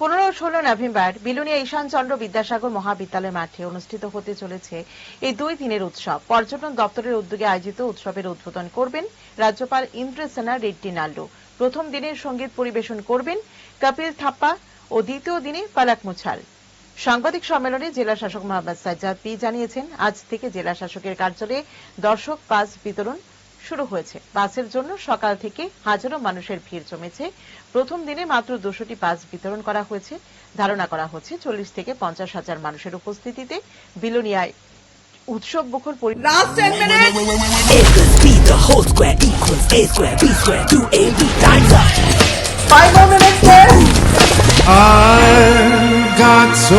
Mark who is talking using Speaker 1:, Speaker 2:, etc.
Speaker 1: পনেরো ষোলো নভেম্বর বিলুনিয়া ঈশানচন্দ্র বিদ্যাসাগর মহাবিদ্যালয় মাঠে অনুষ্ঠিত হতে চলেছে এই দুই দিনের উৎসব। পর্যটন দপ্তরের উদ্যোগে আয়োজিত উৎসবের উদ্বোধন করবেন রাজ্যপাল ইন্দ্রসেনা রেড্ডি নাল্লু প্রথম দিনের সংগীত পরিবেশন করবেন কপিল থাপ্পা ও দ্বিতীয় দিনে পালাক মুছাল। সাংবাদিক সম্মেলনে জেলা শাসক মোহাম্মদ সাজ্জাদ পি জানিয়েছেন, আজ থেকে জেলা শাসকের কার্যালয়ে দর্শক পাস বিতরণ শুরু হয়েছে। বাসের জন্য সকাল থেকে হাজারো মানুষের ভিড় জমেছে। প্রথম দিনে মাত্র দুশোটি বাস বিতরণ করা হয়েছে। ধারণা করা হচ্ছে চল্লিশ থেকে পঞ্চাশ হাজার মানুষের উপস্থিতিতে বিলোনিয়ায় উৎসব মুখর
Speaker 2: Got so.